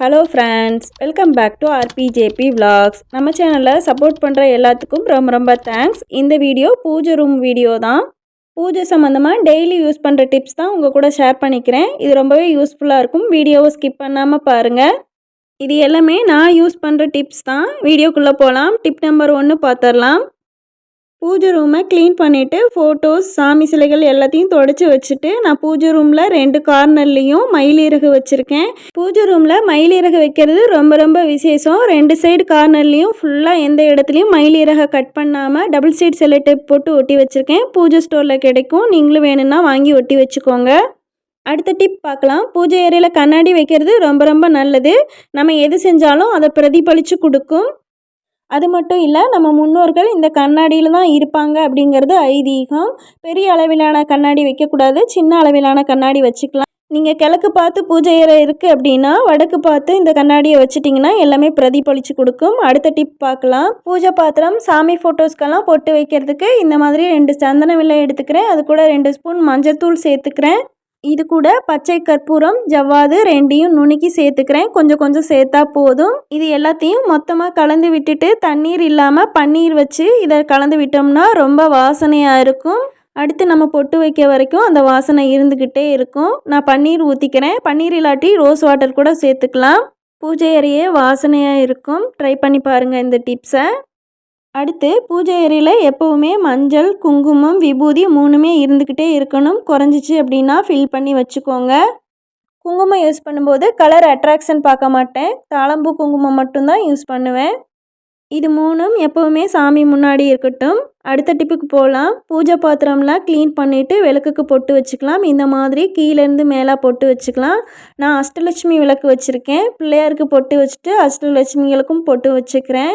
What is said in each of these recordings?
Hello friends welcome back to R P J P vlogs. நம்ம சேனலில் support பண்ணுற எல்லாத்துக்கும் ரொம்ப ரொம்ப தேங்க்ஸ் இந்த வீடியோ பூஜை ரூம் வீடியோ தான். பூஜை சம்மந்தமாக டெய்லி யூஸ் பண்ணுற டிப்ஸ் தான் உங்கள் கூட ஷேர் பண்ணிக்கிறேன். இது ரொம்பவே யூஸ்ஃபுல்லாக இருக்கும். வீடியோவை ஸ்கிப் பண்ணாமல் பாருங்கள் இது எல்லாமே நான் யூஸ் பண்ணுற டிப்ஸ் தான். வீடியோக்குள்ளே போகலாம் டிப் நம்பர் ஒன்று பார்த்துடலாம் பூஜை ரூமை க்ளீன் பண்ணிவிட்டு ஃபோட்டோஸ் சாமி சிலைகள் எல்லாத்தையும் தொடச்சி வச்சுட்டு நான் பூஜை ரூமில் ரெண்டு கார்னர்லேயும் மயிலிறகு வச்சுருக்கேன். பூஜை ரூமில் மயிலிறகு வைக்கிறது ரொம்ப ரொம்ப விசேஷம். ரெண்டு சைடு கார்னர்லேயும் ஃபுல்லாக எந்த இடத்துலையும் மயிலிறகை கட் பண்ணாமல் டபுள் சைடு செல்லோ டேப் போட்டு ஒட்டி வச்சுருக்கேன். பூஜை ஸ்டோரில் கிடைக்கும். நீங்களும் வேணும்னா வாங்கி ஒட்டி வச்சுக்கோங்க. அடுத்த டிப் பார்க்கலாம். பூஜை ஏரியில் கண்ணாடி வைக்கிறது ரொம்ப ரொம்ப நல்லது. நம்ம எது செஞ்சாலும் அதை பிரதிபலித்து கொடுக்கும். அது மட்டும் இல்லை நம்ம முன்னோர்கள் இந்த கண்ணாடியில் தான் இருப்பாங்க அப்படிங்கிறது ஐதீகம். பெரிய அளவிலான கண்ணாடி வைக்கக்கூடாது சின்ன அளவிலான கண்ணாடி வச்சுக்கலாம். நீங்கள் கிழக்கு பார்த்து பூஜை அறை இருக்குது அப்படின்னா வடக்கு பார்த்து இந்த கண்ணாடியை வச்சிட்டிங்கன்னா எல்லாமே பிரதிபலித்து கொடுக்கும். அடுத்த டிப் பார்க்கலாம். பூஜை பாத்திரம் சாமி ஃபோட்டோஸ்க்கெல்லாம் பொட்டு வைக்கிறதுக்கு இந்த மாதிரி ரெண்டு சந்தன வில்லை எடுத்துக்கிறேன். அது கூட ரெண்டு ஸ்பூன் மஞ்சத்தூள் சேர்த்துக்கிறேன். இது கூட பச்சை கற்பூரம் ஜவ்வாது ரெண்டையும் நுணுக்கி சேர்த்துக்கிறேன். கொஞ்சம் கொஞ்சம் சேர்த்தா போதும். இது எல்லாத்தையும் மொத்தமாக கலந்து விட்டுட்டு தண்ணீர் இல்லாமல் பன்னீர் வச்சு இதை கலந்து விட்டோம்னா ரொம்ப வாசனையாக இருக்கும். அடுத்து நம்ம பொட்டு வைக்க வரைக்கும் அந்த வாசனை இருந்துக்கிட்டே இருக்கும். நான் பன்னீர் ஊற்றிக்கிறேன் பன்னீர் இல்லாட்டி ரோஸ் வாட்டர் கூட சேர்த்துக்கலாம். பூஜை அறையே வாசனையாக இருக்கும். ட்ரை பண்ணி பாருங்கள் இந்த டிப்ஸை அடுத்து பூஜை அறையில் எப்போவுமே மஞ்சள் குங்குமம் விபூதி மூணுமே இருந்துக்கிட்டே இருக்கணும். குறைஞ்சிச்சு அப்படின்னா ஃபில் பண்ணி வச்சுக்கோங்க. குங்குமம் யூஸ் பண்ணும்போது கலர் அட்ராக்ஷன் பார்க்க மாட்டேன். தாளம்பூ குங்குமம் மட்டும்தான் யூஸ் பண்ணுவேன். இது மூணும் எப்போவுமே சாமி முன்னாடி இருக்கட்டும். அடுத்த டிப்புக்கு போகலாம். பூஜை பாத்திரம்லாம் க்ளீன் பண்ணிவிட்டு விளக்குக்கு பொட்டு வச்சுக்கலாம். இந்த மாதிரி கீழேருந்து மேலே பொட்டு வச்சுக்கலாம். நான் அஷ்டலட்சுமி விளக்கு வச்சுருக்கேன். பிள்ளையாருக்கு பொட்டு வச்சுட்டு அஷ்டலட்சுமிகளுக்கும் பொட்டு வச்சுக்கிறேன்.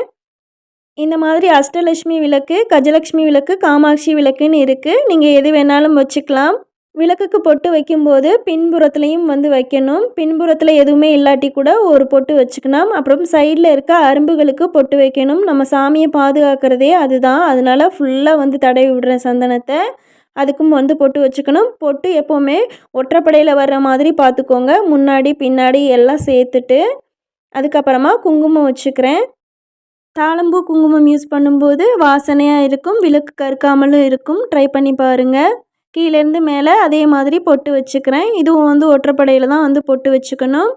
இந்த மாதிரி அஷ்டலட்சுமி விளக்கு கஜலட்சுமி விளக்கு காமாட்சி விளக்குன்னு இருக்குது நீங்கள் எது வேணாலும் வச்சுக்கலாம். விளக்குக்கு பொட்டு வைக்கும்போது பின்புறத்துலேயும் வந்து வைக்கணும். பின்புறத்தில் எதுவுமே இல்லாட்டி கூட ஒரு பொட்டு வச்சுக்கணும் அப்புறம் சைடில் இருக்க அரும்புகளுக்கு பொட்டு வைக்கணும். நம்ம சாமியை பாதுகாக்கிறதே அதுதான். அதனால் ஃபுல்லாக வந்து தடவி விடுறேன் சந்தனத்தை. அதுக்கும் வந்து பொட்டு வச்சுக்கணும். பொட்டு எப்போவுமே ஒற்றைப்படையில் வர்ற மாதிரி பார்த்துக்கோங்க. முன்னாடி பின்னாடி எல்லாம் சேர்த்துட்டு அதுக்கப்புறமா குங்குமம் வச்சுக்கிறேன். தாளம்பூ குங்குமம் யூஸ் பண்ணும்போது வாசனையாக இருக்கும் விளக்கு கருக்காமலும் இருக்கும். ட்ரை பண்ணி பாருங்கள் கீழேருந்து மேலே அதே மாதிரி பொட்டு வச்சுக்கிறேன். இதுவும் வந்து ஒற்றைப்படையில் தான் வந்து பொட்டு வச்சுக்கணும்.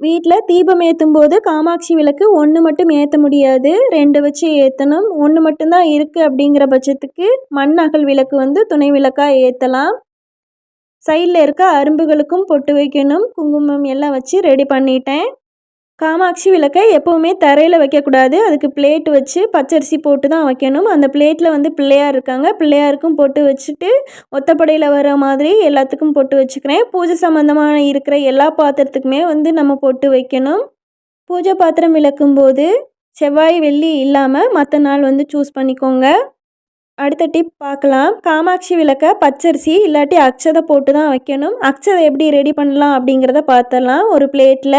வீட்டில் தீபம் ஏற்றும் போது காமாட்சி விளக்கு ஒன்று மட்டும் ஏற்ற முடியாது. ரெண்டு வச்சு ஏற்றணும் ஒன்று மட்டும்தான் இருக்குது அப்படிங்கிற பட்சத்துக்கு மண் அகல் விளக்கு வந்து துணை விளக்காக ஏற்றலாம் சைடில் இருக்க அரும்புகளுக்கும் பொட்டு வைக்கணும். குங்குமம் எல்லாம் வச்சு ரெடி பண்ணிட்டேன். காமாட்சி விளக்கை எப்போவுமே தரையில் வைக்கக்கூடாது. அதுக்கு பிளேட் வச்சு பச்சரிசி போட்டு தான் வைக்கணும். அந்த பிளேட்டில் வந்து பிள்ளையார் இருக்காங்க. பிள்ளையாருக்கும் போட்டு வச்சுட்டு ஒத்தப்படையில் வர மாதிரி எல்லாத்துக்கும் போட்டு வச்சுக்கிறேன். பூஜை சம்மந்தமான இருக்கிற எல்லா பாத்திரத்துக்குமே வந்து நம்ம போட்டு வைக்கணும். பூஜை பாத்திரம் விளக்கும்போது செவ்வாய் வெள்ளி இல்லாமல் மற்ற நாள் வந்து சூஸ் பண்ணிக்கோங்க. அடுத்த டிப் பார்க்கலாம். காமாட்சி விளக்க பச்சரிசி இல்லாட்டி அக்ஷதை போட்டு தான் வைக்கணும். அக்ஷதை எப்படி ரெடி பண்ணலாம் அப்படிங்கிறத பார்த்துடலாம். ஒரு பிளேட்டில்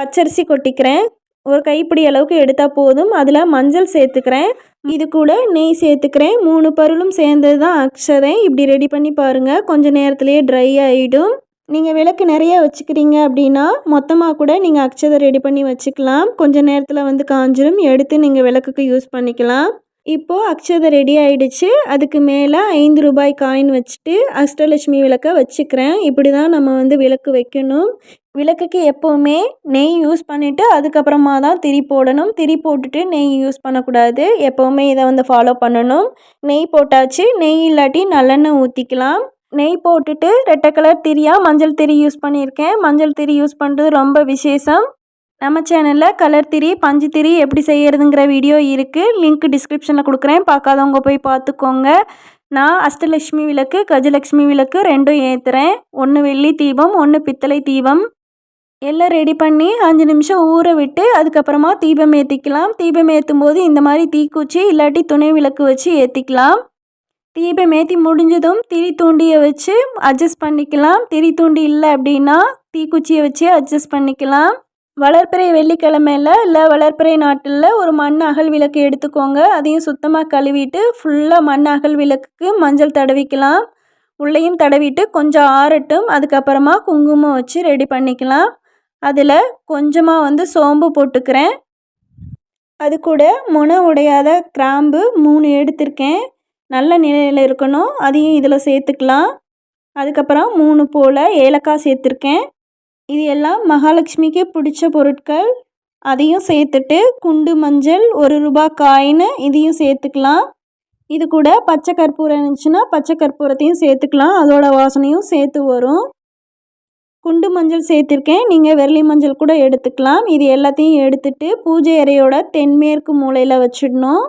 பச்சரிசி கொட்டிக்கிறேன். ஒரு கைப்பிடி அளவுக்கு எடுத்தால் போதும். அதில் மஞ்சள் சேர்த்துக்கிறேன். இது கூட நெய் சேர்த்துக்கிறேன். மூணு பருளும் சேர்ந்தது தான் அக்ஷதை. இப்படி ரெடி பண்ணி பாருங்கள் கொஞ்சம் நேரத்துலேயே ட்ரை ஆகிடும் நீங்கள் விளக்கு நிறைய வச்சுக்கிறீங்க அப்படின்னா மொத்தமாக கூட நீங்கள் அக்ஷதை ரெடி பண்ணி வச்சுக்கலாம். கொஞ்சம் நேரத்தில் வந்து காஞ்சிரும். எடுத்து நீங்கள் விளக்குக்கு யூஸ் பண்ணிக்கலாம். இப்போது அக்ஷதை ரெடி ஆயிடுச்சு. அதுக்கு மேலே ஐந்து ரூபாய் காயின் வச்சுட்டு அஷ்டலட்சுமி விளக்கை வச்சுக்கிறேன். இப்படி தான் நம்ம வந்து விளக்கு வைக்கணும். விளக்குக்கு எப்போவுமே நெய் யூஸ் பண்ணிவிட்டு அதுக்கப்புறமா தான் திரி போடணும். திரி போட்டுட்டு நெய் யூஸ் பண்ணக்கூடாது. எப்போவுமே இதை வந்து ஃபாலோ பண்ணணும். நெய் போட்டாச்சு. நெய் இல்லாட்டி நல்லெண்ணெய் ஊற்றிக்கலாம் நெய் போட்டுட்டு ரெட்டை கலர் திரியாக மஞ்சள் திரி யூஸ் பண்ணியிருக்கேன். மஞ்சள் திரி யூஸ் பண்ணுறது ரொம்ப விசேஷம். நம்ம சேனலில் கலர் திரி பஞ்சு திரி எப்படி செய்கிறதுங்கிற வீடியோ இருக்குது லிங்க் டிஸ்கிரிப்ஷனில் கொடுக்குறேன். பார்க்காதவங்க போய் பார்த்துக்கோங்க. நான் அஷ்டலட்சுமி விளக்கு கஜலட்சுமி விளக்கு ரெண்டும் ஏற்றுறேன் ஒன்று வெள்ளி தீபம் ஒன்று பித்தளை தீபம். எல்லாம் ரெடி பண்ணி அஞ்சு நிமிஷம் ஊற விட்டு அதுக்கப்புறமா தீபம் ஏற்றிக்கலாம் தீபம் ஏற்றும் போது இந்த மாதிரி தீக்குச்சி இல்லாட்டி துணை விளக்கு வச்சு ஏற்றிக்கலாம் தீபம் ஏற்றி முடிஞ்சதும் திரி தூண்டியை வச்சு அட்ஜஸ்ட் பண்ணிக்கலாம். திரி தூண்டி இல்லை அப்படின்னா தீக்குச்சியை வச்சு அட்ஜஸ்ட் பண்ணிக்கலாம். வளர்ப்பிறை வெள்ளிக்கிழமையில் இல்லை வளர்ப்பிறை நாட்டில் ஒரு மண் அகல் விளக்கு எடுத்துக்கோங்க. அதையும் சுத்தமாக கழுவிட்டு ஃபுல்லாக மண் அகல் விளக்குக்கு மஞ்சள் தடவிக்கலாம். உள்ளேயும் தடவிட்டு கொஞ்சம் ஆறட்டும். அதுக்கப்புறமா குங்குமம் வச்சு ரெடி பண்ணிக்கலாம். அதில் கொஞ்சமாக வந்து சோம்பு போட்டுக்கிறேன். அது கூட முனை உடையாத கிராம்பு மூணு எடுத்திருக்கேன். நல்ல நிலையில் இருக்கணும். அதையும் இதில் சேர்த்துக்கலாம். அதுக்கப்புறம் மூணு போல் ஏலக்காய் சேர்த்துருக்கேன். இது எல்லாம் மகாலட்சுமிக்கு பிடிச்ச பொருட்கள். அதையும் சேர்த்துட்டு குண்டு மஞ்சள் ஒரு ரூபா காயின் இதையும் சேர்த்துக்கலாம். இது கூட பச்சை கற்பூரம் இருந்துச்சுன்னா பச்சை கற்பூரத்தையும் சேர்த்துக்கலாம். அதோட வாசனையும் சேர்த்து வரும். குண்டு மஞ்சள் சேர்த்துருக்கேன். நீங்கள் வெள்ளி மஞ்சள் கூட எடுத்துக்கலாம். இது எல்லாத்தையும் எடுத்துட்டு பூஜை அறையோட தென்மேற்கு மூலையில் வச்சிடணும்.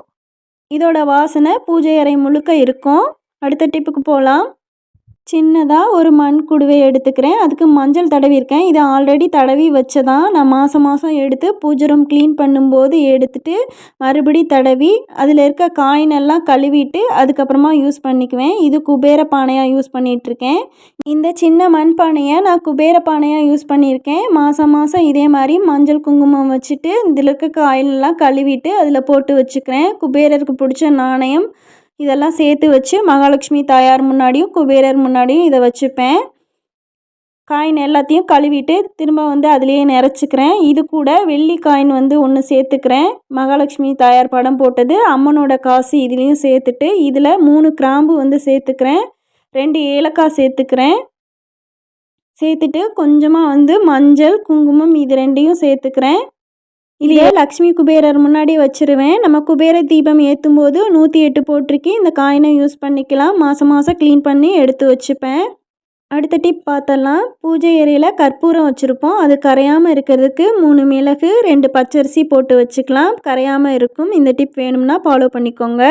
இதோட வாசனை பூஜை அறை முழுக்க இருக்கும். அடுத்த டிப்புக்கு போகலாம். சின்னதாக ஒரு மண் குடுவை எடுத்துக்கிறேன். அதுக்கு மஞ்சள் தடவிருக்கேன் இதை ஆல்ரெடி தடவி வச்சதான் நான் மாதம் மாதம் எடுத்து பூஜை ரூம் க்ளீன் பண்ணும்போது எடுத்துட்டு மறுபடி தடவி அதில் இருக்க காயினெல்லாம் கழுவிட்டு அதுக்கப்புறமா யூஸ் பண்ணிக்குவேன். இது குபேர பானையாக யூஸ் பண்ணிகிட்ருக்கேன் இந்த சின்ன மண் பானையை நான் குபேர பானையாக யூஸ் பண்ணியிருக்கேன். மாதம் மாதம் இதே மாதிரி மஞ்சள் குங்குமம் வச்சுட்டு இதில் இருக்க காயிலெல்லாம் கழுவிட்டு அதில் போட்டு வச்சுக்கிறேன். குபேரருக்கு பிடிச்ச நாணயம் இதெல்லாம் சேர்த்து வச்சு மகாலட்சுமி தாயார் முன்னாடியும் குபேரர் முன்னாடியும் இதை வச்சுப்பேன். காயின் எல்லாத்தையும் கழுவிட்டு திரும்ப வந்து அதுலேயே நிறச்சிக்கிறேன். இது கூட வெள்ளி காயின் வந்து ஒன்று சேர்த்துக்கிறேன். மகாலட்சுமி தாயார் படம் போட்டது அம்மனோட காசு இதுலேயும் சேர்த்துட்டு இதில் மூணு கிராம்பு வந்து சேர்த்துக்கிறேன். ரெண்டு ஏலக்காய் சேர்த்துக்கிறேன். சேர்த்துட்டு கொஞ்சமாக வந்து மஞ்சள் குங்குமம் இது ரெண்டையும் சேர்த்துக்கிறேன். இதையே லக்ஷ்மி குபேரர் முன்னாடி வச்சுருவேன். நம்ம குபேர தீபம் ஏற்றும் போது நூற்றி எட்டு போட்டிருக்கேன். இந்த காயினை யூஸ் பண்ணிக்கலாம். மாதம் மாதம் க்ளீன் பண்ணி எடுத்து வச்சுப்பேன். அடுத்த டிப் பார்த்தலாம். பூஜை ஏரியில் கற்பூரம் வச்சுருப்போம். அது கரையாமல் இருக்கிறதுக்கு மூணு மிளகு ரெண்டு பச்சரிசி போட்டு வச்சுக்கலாம். கரையாமல் இருக்கும். இந்த டிப் வேணும்னா ஃபாலோ பண்ணிக்கோங்க.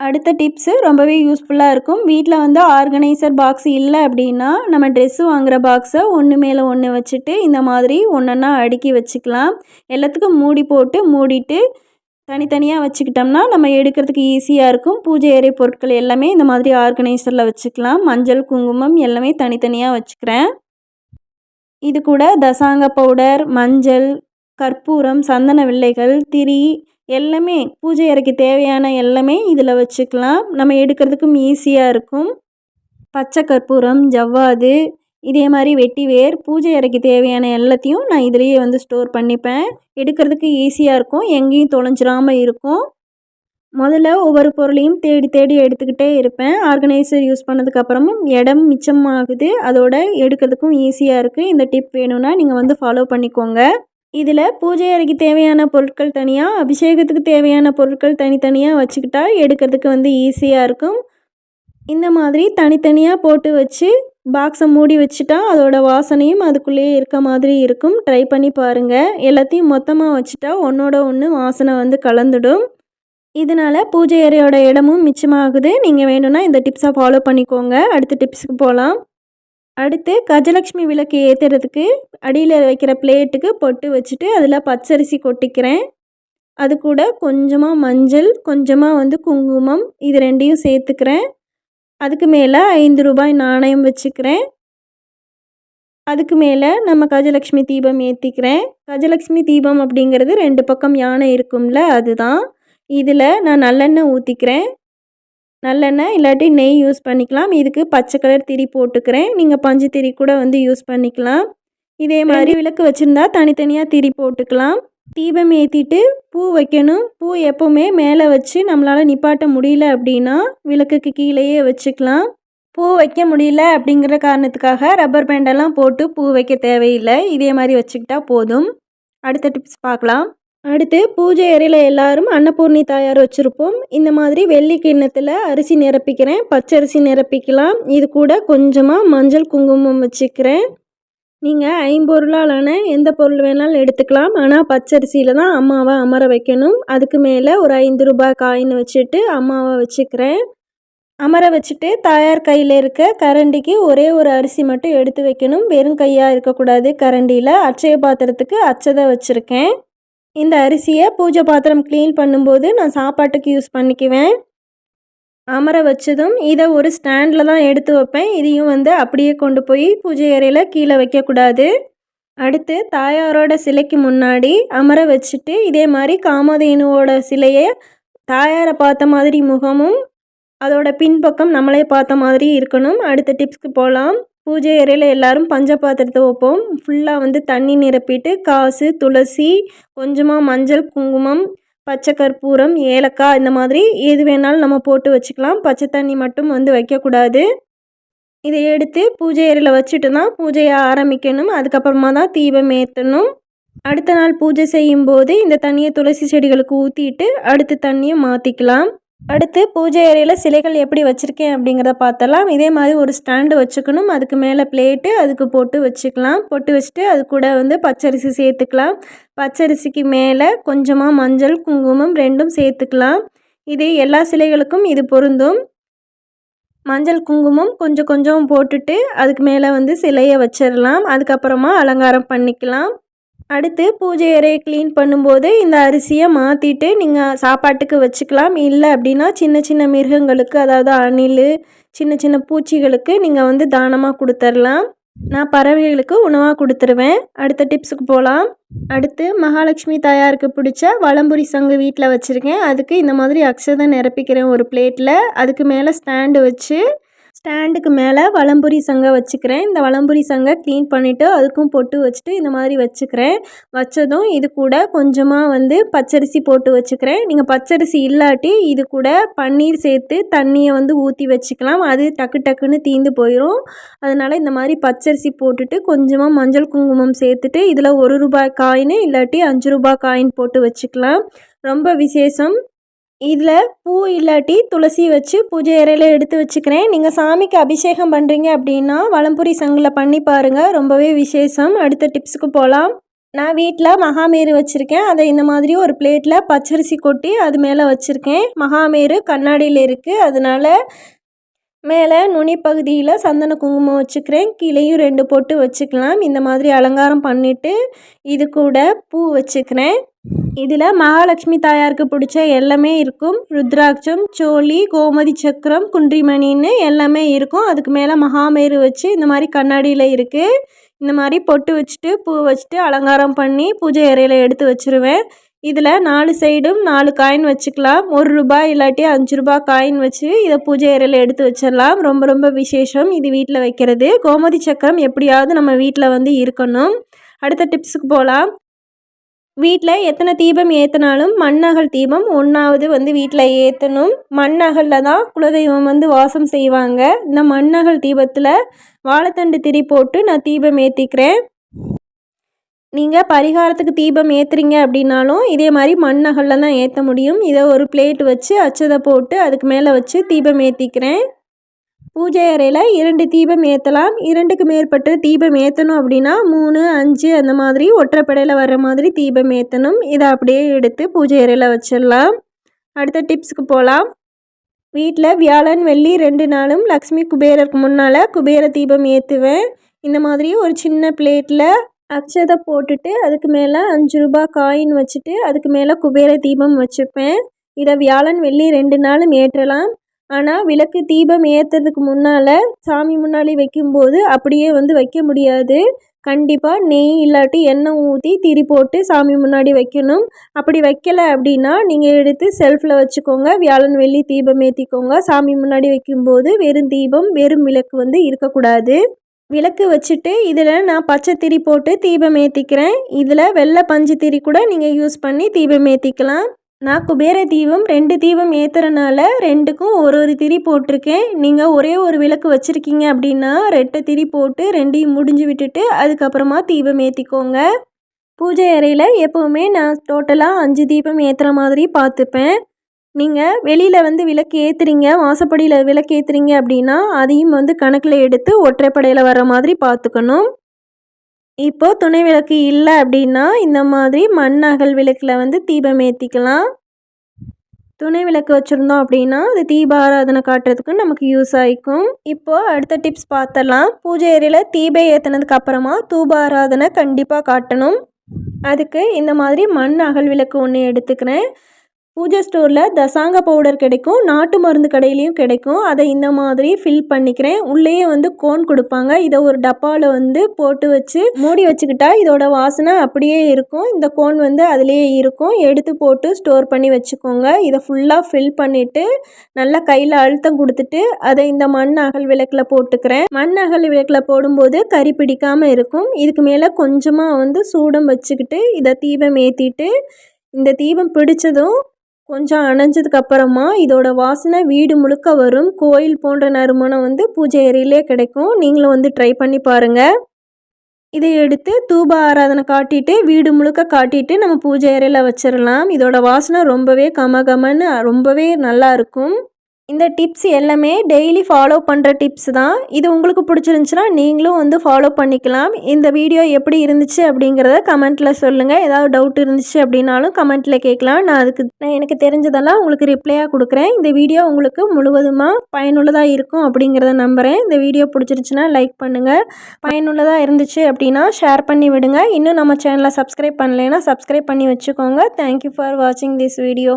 அடுத்த டிப்ஸு ரொம்பவே யூஸ்ஃபுல்லாக இருக்கும். வீட்டில் வந்து ஆர்கனைசர் பாக்ஸ் இல்லை அப்படின்னா நம்ம ட்ரெஸ்ஸு வாங்குகிற பாக்ஸை ஒன்று மேலே ஒன்று வச்சுட்டு இந்த மாதிரி ஒன்றா அடுக்கி வச்சுக்கலாம். எல்லாத்துக்கும் மூடி போட்டு மூடிட்டு தனித்தனியாக வச்சுக்கிட்டோம்னா நம்ம எடுக்கிறதுக்கு ஈஸியாக இருக்கும். பூஜை அறை பொருட்கள் எல்லாமே இந்த மாதிரி ஆர்கனைசரில் வச்சுக்கலாம். மஞ்சள் குங்குமம் எல்லாமே தனித்தனியாக வச்சுக்கிறேன். இது கூட தசாங்க பவுடர் மஞ்சள் கற்பூரம் சந்தன வில்லைகள் திரி எல்லாமே பூஜை அறைக்கு தேவையான எல்லாமே இதில் வச்சுக்கலாம். நம்ம எடுக்கிறதுக்கும் ஈஸியாக இருக்கும். பச்சை கற்பூரம் ஜவ்வாது இதே மாதிரி வெட்டி வேர் பூஜை அறைக்கு தேவையான எல்லாத்தையும் நான் இதிலேயே வந்து ஸ்டோர் பண்ணிப்பேன். எடுக்கிறதுக்கு ஈஸியாக இருக்கும். எங்கேயும் தொலைஞ்சிடாமல் இருக்கும். முதல்ல ஒவ்வொரு பொருளையும் தேடி தேடி எடுத்துக்கிட்டே இருப்பேன். ஆர்கனைசர் யூஸ் பண்ணதுக்கப்புறமும் இடம் மிச்சமாகுது. அதோட எடுக்கிறதுக்கும் ஈஸியாக இருக்குது இந்த டிப் வேணும்னா நீங்கள் வந்து ஃபாலோ பண்ணிக்கோங்க. இதில் பூஜை அறைக்கு தேவையான பொருட்கள் தனியாக அபிஷேகத்துக்கு தேவையான பொருட்கள் தனித்தனியாக வச்சுக்கிட்டா எடுக்கிறதுக்கு வந்து ஈஸியாக இருக்கும். இந்த மாதிரி தனித்தனியாக போட்டு வச்சு பாக்ஸை மூடி வச்சுட்டா அதோட வாசனையும் அதுக்குள்ளேயே இருக்க மாதிரி இருக்கும். ட்ரை பண்ணி பாருங்கள் எல்லாத்தையும் மொத்தமாக வச்சுட்டா ஒன்றோட ஒன்று வாசனை வந்து கலந்துடும். இதனால் பூஜை அறையோட இடமும் மிச்சமாகுது. நீங்கள் வேணும்னா இந்த டிப்ஸை ஃபாலோ பண்ணிக்கோங்க. அடுத்த டிப்ஸுக்கு போகலாம். அடுத்து கஜலக்ஷ்மி விளக்கு ஏற்றுறதுக்கு அடியில் வைக்கிற பிளேட்டுக்கு பொட்டு வச்சுட்டு அதில் பச்சரிசி கொட்டிக்கிறேன். அது கூட கொஞ்சமாக மஞ்சள் கொஞ்சமாக வந்து குங்குமம் இது ரெண்டையும் சேர்த்துக்கிறேன். அதுக்கு மேலே ஐந்து ரூபாய் நாணயம் வச்சுக்கிறேன். அதுக்கு மேலே நம்ம கஜலக்ஷ்மி தீபம் ஏற்றிக்கிறேன் கஜலக்ஷ்மி தீபம் அப்படிங்கிறது ரெண்டு பக்கம் யானை இருக்கும்ல அதுதான். இதில் நான் நல்லெண்ணெய் ஊற்றிக்கிறேன் நல்லெண்ணெய் இல்லாட்டி நெய் யூஸ் பண்ணிக்கலாம். இதுக்கு பச்சை கலர் திரி போட்டுக்கிறேன். நீங்கள் பஞ்சு திரி கூட வந்து யூஸ் பண்ணிக்கலாம். இதே மாதிரி விளக்கு வச்சுருந்தா தனித்தனியாக திரி போட்டுக்கலாம். தீபம் ஏற்றிட்டு பூ வைக்கணும். பூ எப்போவுமே மேலே வச்சு நம்மளால் நிப்பாட்ட முடியல அப்படின்னா விளக்குக்கு கீழேயே வச்சுக்கலாம். பூ வைக்க முடியல அப்படிங்கிற காரணத்துக்காக ரப்பர் பேண்டெல்லாம் போட்டு பூ வைக்க தேவையில்லை. இதே மாதிரி வச்சுக்கிட்டா போதும். அடுத்த டிப்ஸ் பார்க்கலாம். அடுத்து பூஜை அறையில் எல்லாரும் அன்னபூர்ணி தாயார் வச்சுருப்போம். இந்த மாதிரி வெள்ளி கிண்ணத்தில் அரிசி நிரப்பிக்கிறேன். பச்சரிசி நிரப்பிக்கலாம். இது கூட கொஞ்சமாக மஞ்சள் குங்குமம் வச்சுக்கிறேன். நீங்கள் ஐம்பொருளாலான எந்த பொருள் வேணாலும் எடுத்துக்கலாம். ஆனால் பச்சரிசியில் தான் அம்மாவை அமர வைக்கணும். அதுக்கு மேலே ஒரு ஐந்து ரூபாய் காயின் வச்சுட்டு அம்மாவை வச்சுக்கிறேன். அமர வச்சுட்டு தாயார் கையில் இருக்க கரண்டிக்கு ஒரே ஒரு அரிசி மட்டும் எடுத்து வைக்கணும். வெறும் கையாக இருக்கக்கூடாது கரண்டியில். அச்சய பாத்திரத்துக்கு அச்சதை வச்சுருக்கேன். இந்த அரிசியை பூஜை பாத்திரம் க்ளீன் பண்ணும்போது நான் சாப்பாட்டுக்கு யூஸ் பண்ணிக்குவேன். அமர வச்சதும் இதை ஒரு ஸ்டாண்டில் தான் எடுத்து வைப்பேன். இதையும் வந்து அப்படியே கொண்டு போய் பூஜை அறையில் கீழே வைக்கக்கூடாது. அடுத்து தாயாரோட சிலைக்கு முன்னாடி அமர வச்சுட்டு இதே மாதிரி காமதேனுவோட சிலையை தாயாரை பார்த்த மாதிரி முகமும் அதோட பின்பக்கம் நம்மளே பார்த்த மாதிரி இருக்கணும். அடுத்த டிப்ஸ்க்கு போகலாம் பூஜை அறையில் எல்லாரும் பஞ்ச பாத்திரத்தை வைப்போம். ஃபுல்லாக வந்து தண்ணி நிரப்பிட்டு காசு துளசி கொஞ்சமாக மஞ்சள் குங்குமம் பச்சை கற்பூரம் ஏலக்காய் இந்த மாதிரி எது வேணாலும் நம்ம போட்டு வச்சுக்கலாம். பச்சை தண்ணி மட்டும் வந்து வைக்கக்கூடாது. இதை எடுத்து பூஜை அறையில் வச்சுட்டு தான் பூஜையை ஆரம்பிக்கணும். அதுக்கப்புறமா தான் தீபம் ஏற்றணும் அடுத்த நாள் பூஜை செய்யும்போது இந்த தண்ணியை துளசி செடிகளுக்கு ஊற்றிட்டு அடுத்த தண்ணியை மாற்றிக்கலாம் அடுத்து பூஜை அறையில் சிலைகள் எப்படி வச்சுருக்கேன் அப்படிங்கிறத பார்த்தலாம். இதே மாதிரி ஒரு ஸ்டாண்டு வச்சுக்கணும். அதுக்கு மேலே பிளேட்டு அதுக்கு போட்டு வச்சுக்கலாம். போட்டு வச்சுட்டு அது கூட வந்து பச்சரிசி சேர்த்துக்கலாம். பச்சரிசிக்கு மேலே கொஞ்சமாக மஞ்சள் குங்குமம் ரெண்டும் சேர்த்துக்கலாம். இது எல்லா சிலைகளுக்கும் இது பொருந்தும். மஞ்சள் குங்குமம் கொஞ்சம் கொஞ்சம் போட்டுட்டு அதுக்கு மேலே வந்து சிலையை வச்சிடலாம். அதுக்கப்புறமா அலங்காரம் பண்ணிக்கலாம். அடுத்து பூஜை அறையை க்ளீன் பண்ணும்போது இந்த அரிசியை மாற்றிட்டு நீங்கள் சாப்பாட்டுக்கு வச்சுக்கலாம். இல்லை அப்படின்னா சின்ன சின்ன மிருகங்களுக்கு அதாவது அணில் சின்ன சின்ன பூச்சிகளுக்கு நீங்கள் வந்து தானமாக கொடுத்துர்லாம் நான் பறவைகளுக்கு உணவாக கொடுத்துருவேன். அடுத்த டிப்ஸுக்கு போகலாம் அடுத்து மகாலட்சுமி தாயாருக்கு பிடிச்ச வளம்புரி சங்கு வீட்டில் வச்சுருக்கேன். அதுக்கு இந்த மாதிரி அக்ஷதை நிரப்பிக்கிறேன் ஒரு பிளேட்டில் அதுக்கு மேலே ஸ்டாண்டு வச்சு ஸ்டாண்டுக்கு மேலே வலம்புரி சங்கை வச்சுக்கிறேன். இந்த வலம்புரி சங்கை க்ளீன் பண்ணிவிட்டு அதுக்கும் பொட்டு வச்சுட்டு இந்த மாதிரி வச்சுக்கிறேன். வச்சதும் இது கூட கொஞ்சமாக வந்து பச்சரிசி போட்டு வச்சுக்கிறேன். நீங்கள் பச்சரிசி இல்லாட்டி இது கூட பன்னீர் சேர்த்து தண்ணியை வந்து ஊற்றி வச்சுக்கலாம். அது டக்கு டக்குன்னு தீந்து போயிடும் அதனால் இந்த மாதிரி பச்சரிசி போட்டுட்டு கொஞ்சமாக மஞ்சள் குங்குமம் சேர்த்துட்டு இதில் ஒரு ரூபாய் காயின் இல்லாட்டி அஞ்சு ரூபாய் காயின் போட்டு வச்சுக்கலாம். ரொம்ப விசேஷம். இதில் பூ இல்லாட்டி துளசி வச்சு பூஜை அறையில் எடுத்து வச்சுக்கிறேன். நீங்கள் சாமிக்கு அபிஷேகம் பண்ணுறீங்க அப்படின்னா வளம்புரி சங்கில் பண்ணி பாருங்கள் ரொம்பவே விசேஷம். அடுத்த டிப்ஸுக்கு போகலாம். நான் வீட்டில் மகாமேரு வச்சுருக்கேன். அதை இந்த மாதிரி ஒரு பிளேட்டில் பச்சரிசி கொட்டி அது மேலே வச்சுருக்கேன். மகாமேரு கண்ணாடியில் இருக்குது அதனால் மேலே நுனி பகுதியில் சந்தன குங்குமம் வச்சுக்கிறேன். கீழேயும் ரெண்டு பொட்டு வச்சுக்கலாம். இந்த மாதிரி அலங்காரம் பண்ணிவிட்டு இது கூட பூ வச்சுக்கிறேன். இதில் மகாலட்சுமி தாயாருக்கு பிடிச்ச எல்லாமே இருக்கும். ருத்ராட்சம் சோழி கோமதி சக்கரம் குன்றிமணின்னு எல்லாமே இருக்கும். அதுக்கு மேலே மகாமேரு வச்சு இந்த மாதிரி கண்ணாடியில் இருக்குது இந்த மாதிரி பொட்டு வச்சுட்டு பூ வச்சுட்டு அலங்காரம் பண்ணி பூஜை அறையில் எடுத்து வச்சுருவேன். இதில் நாலு சைடும் நாலு காயின் வச்சுக்கலாம். ஒரு ரூபாய் இல்லாட்டி அஞ்சு ரூபாய் காயின் வச்சு இதை பூஜை அறையில் எடுத்து வச்சிடலாம். ரொம்ப ரொம்ப விசேஷம் இது வீட்டில் வைக்கிறது. கோமதி சக்கரம் எப்படியாவது நம்ம வீட்டில் வந்து இருக்கணும். அடுத்த டிப்ஸுக்கு போகலாம் வீட்டில் எத்தனை தீபம் ஏற்றினாலும் மண்ணகல் தீபம் ஒன்றாவது வந்து வீட்டில் ஏற்றணும் மண்ணகலில் தான் குலதெய்வம் வந்து வாசம் செய்வாங்க. இந்த மண்ணகல் தீபத்தில் வாழைத்தண்டு திரி போட்டு நான் தீபம் ஏற்றிக்கிறேன் நீங்கள் பரிகாரத்துக்கு தீபம் ஏற்றுறீங்க அப்படின்னாலும் இதே மாதிரி மண்ணகலில் தான் ஏற்ற முடியும். இதை ஒரு பிளேட் வச்சு அச்சதை போட்டு அதுக்கு மேலே வச்சு தீபம் ஏற்றிக்கிறேன் பூஜை அறையில் இரண்டு தீபம் ஏற்றலாம் இரண்டுக்கு மேற்பட்டு தீபம் ஏற்றணும் அப்படின்னா மூணு அஞ்சு அந்த மாதிரி ஒற்றைப்படையில் வர்ற மாதிரி தீபம் ஏற்றணும் இதை அப்படியே எடுத்து பூஜை அறையில் வச்சிடலாம். அடுத்த டிப்ஸுக்கு போகலாம் வீட்டில் வியாழன் வெள்ளி ரெண்டு நாளும் லக்ஷ்மி குபேரருக்கு முன்னால் குபேர தீபம் ஏற்றுவேன் இந்த மாதிரி ஒரு சின்ன பிளேட்டில் அக்ஷதை போட்டுட்டு அதுக்கு மேலே அஞ்சு ரூபா காயின் வச்சுட்டு அதுக்கு மேலே குபேர தீபம் வச்சுப்பேன். இதை வியாழன் வெள்ளி ரெண்டு நாளும் ஏற்றலாம். ஆனால் விளக்கு தீபம் ஏற்றுறதுக்கு முன்னால் சாமி முன்னாடி வைக்கும்போது அப்படியே வந்து வைக்க முடியாது. கண்டிப்பாக நெய் இல்லாட்டி எண்ணெய் ஊற்றி திரி போட்டு சாமி முன்னாடி வைக்கணும். அப்படி வைக்கலை அப்படின்னா நீங்கள் எடுத்து செல்ஃபில் வச்சுக்கோங்க. வியாழன் வெள்ளி தீபம் ஏற்றிக்கோங்க சாமி முன்னாடி வைக்கும்போது வெறும் தீபம் வெறும் விளக்கு வந்து இருக்கக்கூடாது. விளக்கு வச்சுட்டு இதில் நான் பச்சை திரி போட்டு தீபம் ஏற்றிக்கிறேன் இதில் வெள்ளை பஞ்சு திரி கூட நீங்கள் யூஸ் பண்ணி தீபம் ஏற்றிக்கலாம் நான் குபேர தீபம் ரெண்டு தீபம் ஏற்றுறனால ரெண்டுக்கும் ஒரு ஒரு திரி போட்டிருக்கேன். நீங்கள் ஒரே ஒரு விளக்கு வச்சுருக்கீங்க அப்படின்னா ரெட்டை திரி போட்டு ரெண்டையும் முடிஞ்சு விட்டுட்டு அதுக்கப்புறமா தீபம் ஏற்றிக்கோங்க பூஜை அறையில் எப்போவுமே நான் டோட்டலாக அஞ்சு தீபம் ஏற்றுற மாதிரி பார்த்துப்பேன். நீங்கள் வெளியில் வந்து விளக்கு ஏற்றுறீங்க வாசப்படியில் விளக்கு ஏற்றுறீங்க அப்படின்னா அதையும் வந்து கணக்கில் எடுத்து ஒற்றைப்படையில் வர மாதிரி பார்த்துக்கணும். இப்போது துணை விளக்கு இல்லை அப்படின்னா இந்த மாதிரி மண் அகல் விளக்கில் வந்து தீபம் ஏற்றிக்கலாம் துணை விளக்கு வச்சுருந்தோம் அப்படின்னா அது தீபாராதனை காட்டுறதுக்கு நமக்கு யூஸ் ஆகிக்கும் இப்போது அடுத்த டிப்ஸ் பார்த்தலாம் பூஜை ஏரியில் தீபம் ஏற்றினதுக்கு அப்புறமா தூப ஆராதனை கண்டிப்பாக காட்டணும். அதுக்கு இந்த மாதிரி மண் அகல் விளக்கு ஒன்று எடுத்துக்கிறேன். பூஜை ஸ்டோரில் தசாங்க பவுடர் கிடைக்கும் நாட்டு மருந்து கடையிலையும் கிடைக்கும். அதை இந்த மாதிரி ஃபில் பண்ணிக்கிறேன். உள்ளேயே வந்து கோன் கொடுப்பாங்க. இதை ஒரு டப்பாவில் வந்து போட்டு வச்சு மூடி வச்சுக்கிட்டா இதோட வாசனை அப்படியே இருக்கும். இந்த கோன் வந்து அதிலேயே இருக்கும். எடுத்து போட்டு ஸ்டோர் பண்ணி வச்சுக்கோங்க. இதை ஃபுல்லாக ஃபில் பண்ணிவிட்டு நல்லா கையில் அழுத்தம் கொடுத்துட்டு அதை இந்த மண் அகல் விளக்கில் போட்டுக்கிறேன். மண் அகல் விளக்கில் போடும்போது கறி பிடிக்காமல் இருக்கும். இதுக்கு மேலே கொஞ்சமாக வந்து சூடம் வச்சுக்கிட்டு இதை தீபம் ஏற்றிட்டு இந்த தீபம் பிடிச்சதும் கொஞ்சம் அணைஞ்சதுக்கு அப்புறமா இதோட வாசனை வீடு முழுக்க வரும். கோயில் போன்ற நறுமணம் வந்து பூஜை ஏரியிலே கிடைக்கும். நீங்களும் வந்து ட்ரை பண்ணி பாருங்கள் இதை எடுத்து தூப ஆராதனை காட்டிட்டு வீடு முழுக்க காட்டிட்டு நம்ம பூஜை அறையில் வச்சிடலாம் இதோட வாசனை ரொம்பவே கமகமன்னு ரொம்பவே நல்லா இருக்கும். இந்த டிப்ஸ் எல்லாமே டெய்லி ஃபாலோ பண்ணுற டிப்ஸ் தான். இது உங்களுக்கு பிடிச்சிருந்துச்சுன்னா நீங்களும் வந்து ஃபாலோ பண்ணிக்கலாம். இந்த வீடியோ எப்படி இருந்துச்சு அப்படிங்கிறத கமெண்ட்டில் சொல்லுங்கள் ஏதாவது டவுட் இருந்துச்சு அப்படின்னாலும் கமெண்ட்டில் கேட்கலாம். நான் அதுக்கு நான் எனக்கு தெரிஞ்சதெல்லாம் உங்களுக்கு ரிப்ளையாக கொடுக்குறேன். இந்த வீடியோ உங்களுக்கு முழுவதுமாக பயனுள்ளதாக இருக்கும் அப்படிங்கிறத நம்புகிறேன் இந்த வீடியோ பிடிச்சிருச்சுன்னா லைக் பண்ணுங்கள் பயனுள்ளதாக இருந்துச்சு அப்படின்னா ஷேர் பண்ணி விடுங்க. இன்னும் நம்ம சேனலை சப்ஸ்கிரைப் பண்ணலைன்னா சப்ஸ்கிரைப் பண்ணி வச்சுக்கோங்க. தேங்க்யூ ஃபார் வாட்சிங் திஸ் வீடியோ